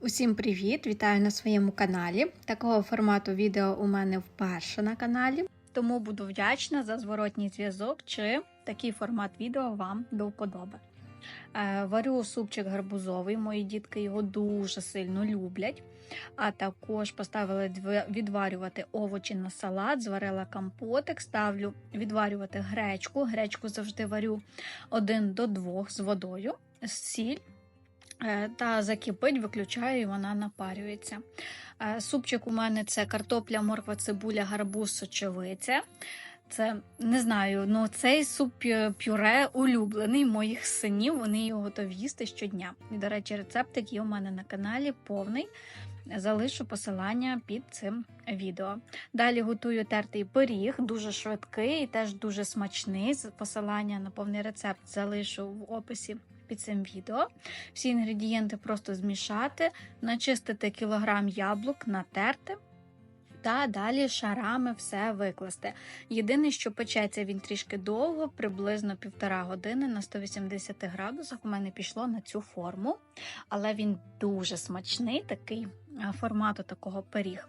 Усім привіт! Вітаю на своєму каналі. Такого формату відео у мене вперше на каналі, тому буду вдячна за зворотній зв'язок, чи такий формат відео вам до вподоби. Е, Варю супчик гарбузовий, мої дітки його дуже сильно люблять. А також поставила відварювати овочі на салат, зварила компотик, ставлю відварювати гречку. Гречку завжди варю 1 до 2 з водою, сіль. Е, Та закипить, виключаю, і вона напарюється. Е, Супчик у мене це картопля, морква, цибуля, гарбуз, сочевиця. Це не знаю, ну цей суп пюре улюблений моїх синів. Вони його готові їсти щодня. І, до речі, рецептик є у мене на каналі повний. Залишу посилання під цим відео. Далі готую тертий пиріг, дуже швидкий і теж дуже смачний. Посилання на повний рецепт залишу в описі під цим відео. Всі інгредієнти просто змішати, начистити кілограм яблук, натерти. Та далі шарами все викласти. Єдине, що печеться він трішки довго, приблизно півтора години на 180 градусах. У мене пішло на цю форму, але він дуже смачний, такий формату такого пиріг.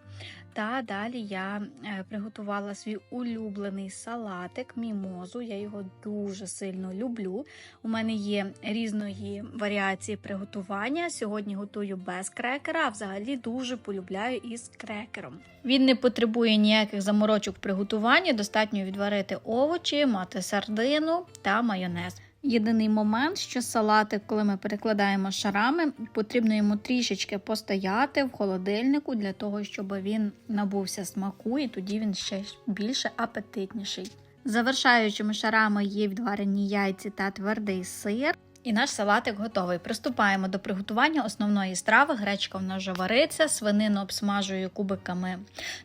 Та далі я е, приготувала свій улюблений салатик мімозу. Я його дуже сильно люблю. У мене є різної варіації приготування. Сьогодні готую без крекера, а взагалі дуже полюбляю із крекером. Він не потребує ніяких заморочок в приготуванні, достатньо відварити овочі, мати сардину та майонез. Єдиний момент, що салатик, коли ми перекладаємо шарами, потрібно йому трішечки постояти в холодильнику для того, щоб він набувся смаку, і тоді він ще більше апетитніший. Завершаючими шарами є відварені яйці та твердий сир. І наш салатик готовий. Приступаємо до приготування основної страви. Гречка в нас вже вариться, свинину обсмажую кубиками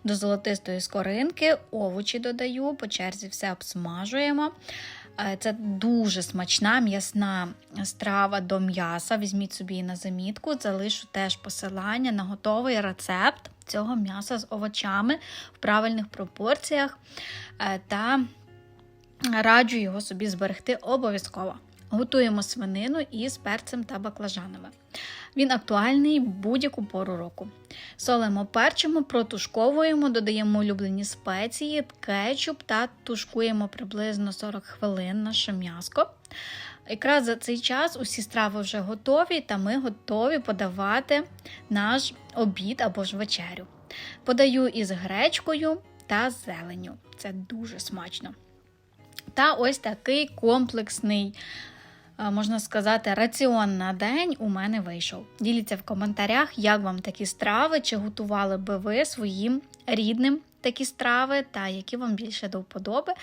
до золотистої скоринки, овочі додаю, по черзі все обсмажуємо. Е, Це дуже смачна м'ясна страва до м'яса. Візьміть собі її на замітку, залишу теж посилання на готовий рецепт цього м'яса з овочами в правильних пропорціях Е, та раджу його собі зберегти обов'язково. Готуємо свинину із перцем та баклажанами. Він актуальний будь-яку пору року. Солимо, перчимо, протушковуємо, додаємо улюблені спеції, кетчуп та тушкуємо приблизно 40 хвилин наше м'яско. Якраз за цей час усі страви вже готові, та ми готові подавати наш обід або ж вечерю. Подаю із гречкою та зеленю. Це дуже смачно. Та ось такий комплексний, можна сказати, раціон на день у мене вийшов. Діліться в коментарях, як вам такі страви, чи готували би ви своїм рідним такі страви, та які вам більше до вподоби.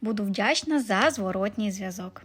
Буду вдячна за зворотній зв'язок.